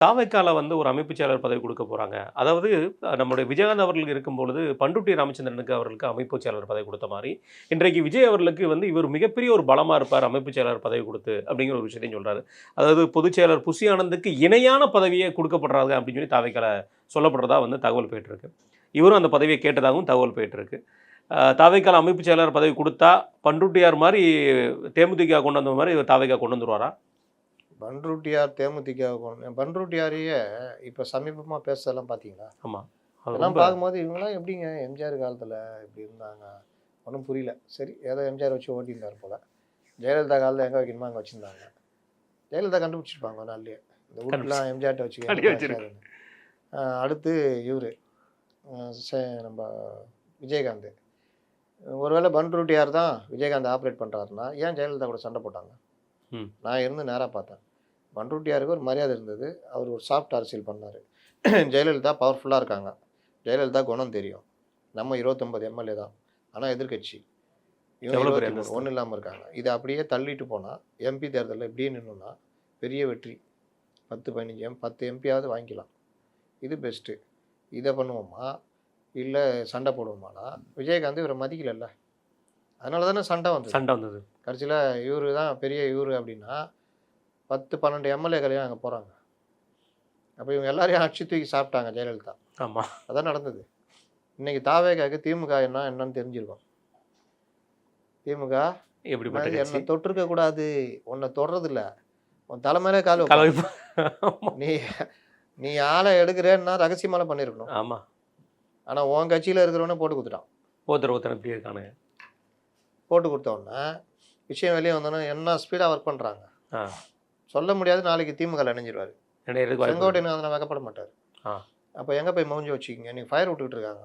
தாவைக்கால வந்து ஒரு அமைப்பு செயலர் பதவி கொடுக்க போகிறாங்க அதாவது நம்முடைய விஜயகாந்த் அவர்களுக்கு இருக்கும் பொழுது பண்டுட்டி ராமச்சந்திரனுக்கு அவர்களுக்கு அமைப்பு செயலர் பதவி கொடுத்த மாதிரி இன்றைக்கு விஜய் அவர்களுக்கு வந்து இவர் மிகப்பெரிய ஒரு பலமாக இருப்பார் அமைப்பு செயலர் பதவி கொடுத்து அப்படிங்கிற ஒரு விஷயத்தையும் சொல்கிறாரு அதாவது பொதுச் செயலர் புசி ஆனந்துக்கு இணையான பதவியை கொடுக்கப்படுறாங்க அப்படின்னு சொல்லி தாவைக்கால சொல்லப்படுறதா வந்து தகவல் போயிட்டுருக்கு. இவரும் அந்த பதவியை கேட்டதாகவும் தகவல் போயிட்டுருக்கு. தாவைக்கால அமைப்பு செயலர் பதவி கொடுத்தா பண்டுட்டியார் மாதிரி தேமுதிக கொண்டு வந்த மாதிரி இவர் தாவைக்கா கொண்டு வந்துருவாரா பன்ருட்டியார் தேமுதிக கொண்டு- பன்ருட்டியாரையே இப்போ சமீபமாக பேசலாம் பார்த்தீங்களா ஆமா. அது அதெல்லாம் பார்க்கும்போது இவங்கெல்லாம் எப்படிங்க எம்ஜிஆர் காலத்தில் இப்படி இருந்தாங்க? ஒன்றும் புரியல. சரி ஏதோ எம்ஜிஆர் வச்சு ஓட்டியிருந்தார் போல. ஜெயலலிதா காலத்தில் எங்கே வைக்கணுமோ அங்கே வச்சுருந்தாங்க. ஜெயலலிதா கண்டுபிடிச்சிருப்பாங்க ஒரு நாள்லயே இந்த ஊருக்குலாம் எம்ஜிஆர்ட்ட வச்சு. அடுத்து இவர். நம்ம விஜயகாந்த். ஒருவேளை பன்ருட்டியார் தான் விஜயகாந்த் ஆப்ரேட் பண்ணுறாருன்னா ஏன் ஜெயலலிதா கூட சண்டை போட்டாங்க. நான் இருந்து நேராக பார்த்தேன். பன்ருட்டியாருக்கு ஒரு மரியாதை இருந்தது. அவர் ஒரு சாஃப்ட் அரசியல் பண்ணார். ஜெயலலிதா பவர்ஃபுல்லாக இருக்காங்க. ஜெயலலிதா குணம் தெரியும். நம்ம இருபத்தொம்பது எம்எல்ஏ தான். ஆனால் அந்தஸ்து? ஒன்றும் இல்லாமல் இருக்காங்க. இதை அப்படியே தள்ளிட்டு போனால் எம்பி தேர்தலில் இப்படியே நின்னோன்னா பெரிய வெற்றி. பத்து பதினஞ்சு எம் பத்து எம்பியாவது வாங்கிக்கலாம். இது பெஸ்ட்டு இதை பண்ணுவோமா? இல்லை சண்டை போடுவோமானா விஜயகாந்த் இவரை மதிக்கலைல்ல. அதனால தானே சண்டை வந்தது. சண்டை வந்தது. கடைசியில் இவரு தான் பெரிய இவரு அப்படின்னா பத்து பன்னெண்டு எம்எல்ஏக்களையும் அங்கே போகிறாங்க அப்போ இவங்க எல்லாரையும் அடிச்சு தூக்கி சாப்பிட்டாங்க ஜெயலலிதா. ஆமா. அதான் நடந்தது. இன்னைக்கு தாவேகாக்கு திமுக என்ன என்னன்னு தெரிஞ்சிருக்கும். திமுக எப்படிப்பட்ட என்னை தொட்டிருக்க கூடாது. உன்னை தொடுறது இல்ல உன் தலைமையில கால். நீ நீ ஆளை எடுக்கிறேன்னா ரகசியமால பண்ணியிருக்கணும். ஆமா. ஆனா உன் கட்சியில இருக்கிறவனே போட்டு கொடுத்துட்டான். ஒருத்தர் ஒருத்தர் இப்படி இருக்கானுங்க போட்டு கொடுத்த உடனே விஷயம் வெளியே வந்தோன்னே என்ன ஸ்பீடா ஒர்க் பண்றாங்க? ஆ. சொல்ல முடியாது நாளைக்கு திமுக இணைஞ்சிருவாரு. செங்கோட்டையன் அதில் வைக்கப்பட மாட்டார். அப்போ எங்கே போய் மௌஞ்சி வச்சுக்கிங்க நீங்கள் ஃபயர் விட்டுக்கிட்டு இருக்காங்க